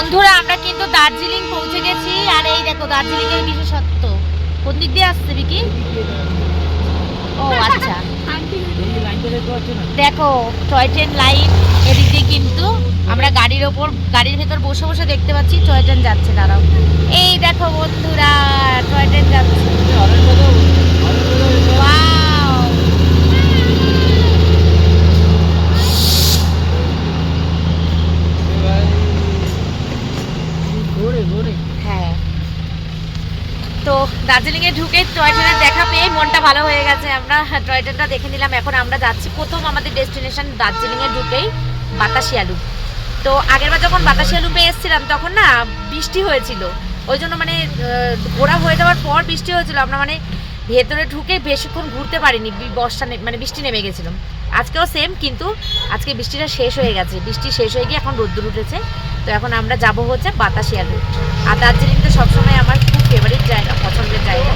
বন্ধুরা, আমরা কিন্তু দার্জিলিং পৌঁছে গেছি। আর এই দেখো দার্জিলিং এর বিশেষত্ব। কোন দিক দিয়ে আসছে, বিকি? ও আচ্ছা। দেখো, টয় ট্রেন লাইন এদিক দিয়ে কিন্তু আমরা গাড়ির ওপর, গাড়ির ভেতর বসে বসে দেখতে পাচ্ছি, টয় ট্রেন যাচ্ছে, দাঁড়াও। এই দেখো বন্ধুরা, টয় ট্রেন যাচ্ছে Wow! হ্যাঁ তো দার্জিলিং এ ঢুকে টয় ট্রেনের দেখা পেয়ে মনটা ভালো হয়ে গেছে আমরা। টয় ট্রেনটা দেখে নিলাম, এখন আমরা যাচ্ছি প্রথম আমাদের ডেস্টিনেশন দার্জিলিং এ ঢুকেই বাতাসি আলু তো আগেরবার যখন বাতাসি আলু পেয়ে এসেছিলাম, তখন না বৃষ্টি হয়েছিল। ওই জন্য মানে ঘোরা হয়ে যাওয়ার পর বৃষ্টি হয়েছিল। আমরা মানে ভেতরে ঢুকে বেশিক্ষণ ঘুরতে পারিনি বর্ষা মানে বৃষ্টি নেমে গেছিলাম আজকেও সেম কিন্তু আজকে বৃষ্টিটা শেষ হয়ে গেছে। বৃষ্টি শেষ হয়ে গিয়ে এখন রোদ্দুর উঠেছে। তো এখন আমরা যাব হচ্ছে বাতাসি আলু আর দার্জিলিং তো সবসময় আমার জায়গা পছন্দের জায়গা।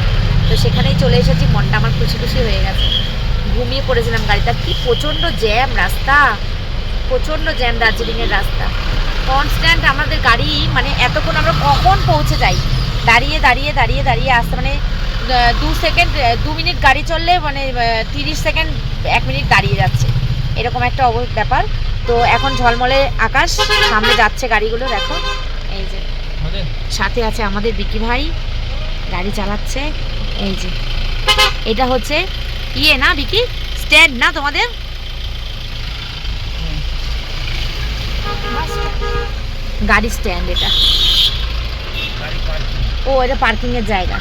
তো সেখানেই চলে এসেছি মনটা আমার খুশি খুশি হয়ে গেছে। ঘুমিয়ে পড়েছিলাম গাড়িটা কি প্রচণ্ড জ্যাম রাস্তা প্রচণ্ড জ্যাম দার্জিলিংয়ের রাস্তা। কনস্ট্যান্ট আমাদের গাড়ি মানে এতক্ষণ আমরা কখন পৌঁছে যাই? দাঁড়িয়ে দাঁড়িয়ে দাঁড়িয়ে দাঁড়িয়ে আসতে মানে দু সেকেন্ড দু মিনিট গাড়ি চললে মানে তিরিশ সেকেন্ড এক মিনিট দাঁড়িয়ে যাচ্ছে। এরকম একটা অব- ব্যাপার। তো এখন ঝলমলে আকাশ সামনে যাচ্ছে গাড়িগুলো দেখো। এই যে সাথে আছে আমাদের বিকি ভাই। গাড়ি চালাচ্ছে। এই যে। এটা হচ্ছে ইয়ে না বিকি স্ট্যান্ড না তোমাদের? গাড়ি স্ট্যান্ড এটা। ও এটা পার্কিং এর জায়গা।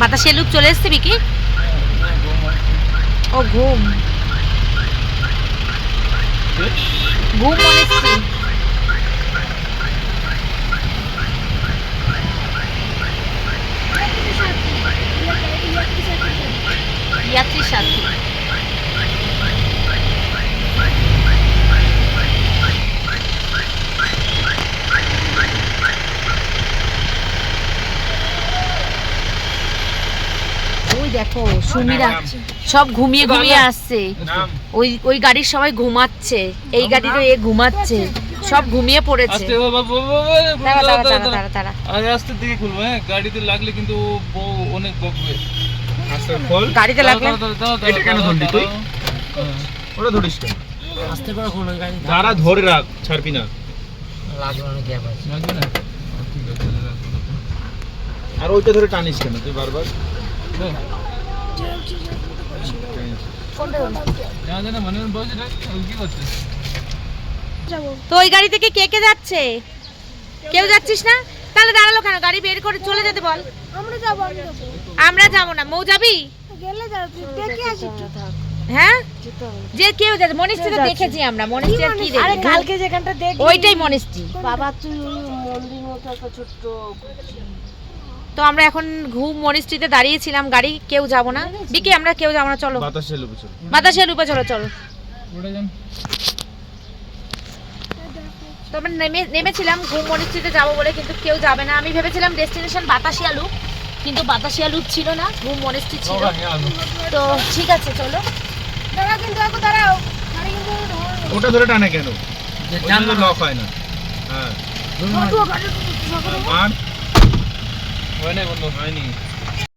বাতাসে লুক চলে এসছে বিকি ও ঘুম। ঘুম মনেছি সাথী দেখো সুমিরা। সব ঘুমিয়ে ঘুমিয়ে আসছে। ওই ওই গাড়ির সবাই ঘুমাচ্ছে। এই গাড়িরও এ ঘুমাচ্ছে। সব ঘুমিয়ে পড়েছে। আস্তে দিকে খুলবো হ্যাঁ? গাড়িতে লাগলে কিন্তু অনেক বকবে। গাড়িতে লাগলে এটা কেন ধরলি তুই। ওটা ধরিস কেন? আস্তে করে খোলো গাড়ি দাঁড়া ধরে রাখ ছাড়বি না। লাগবে অনেক গ্যাপ আছে। লাগবে না? আর ওইটা ধরে টানিস কেন তুই বারবার? মনে মনে তো ওই গাড়ি থেকে কে কে যাচ্ছে? কেউ যাচ্ছিস না? তাহলে দাঁড়াল কেন? গাড়ি বের করে চলে যেতে বল। আমরা যাব আমরা যাব। না। মৌ যাবি? গেলে যাব দেখে আসি। হ্যাঁ? যে কেউ যাচ্ছে মনিষ্ঠি তো দেখেছি আমরা। মনিষ্ঠি আর কি আরে কালকে যেখানটা দেখ ওইটাই মনিষ্ঠি বাবা তুই মন্দির মতো একটা ছোট্ট তো আমরা এখন ঘুম মনিষ্ঠিতে দাঁড়িয়েছিলাম। গাড়ি কেউ যাব না। বিকি আমরা কেউ যাব না। চলো। বাতাসের লুবে চল। বাতাসে রূপে চলো চলো। তো আমরা নেমে নেমেছিলাম ঘুম মনিষ্ঠিতে যাব বলে কিন্তু কেউ যাবে না। আমি ভেবেছিলাম ডেস্টিনেশন বাতাসিয়া লুপ কিন্তু বাতাসিয়া লুপ ছিল না ঘুম মনিষ্ঠি ছিল। তো ঠিক আছে চলো। দাঁড়া কিন্তু এখন দাঁড়াও। ওটা ধরে টানে কেন? জানলা লক হয় না। হ্যাঁ। ছোট গাড়ি ছোট আর হয় না বন্ধু হয়নি।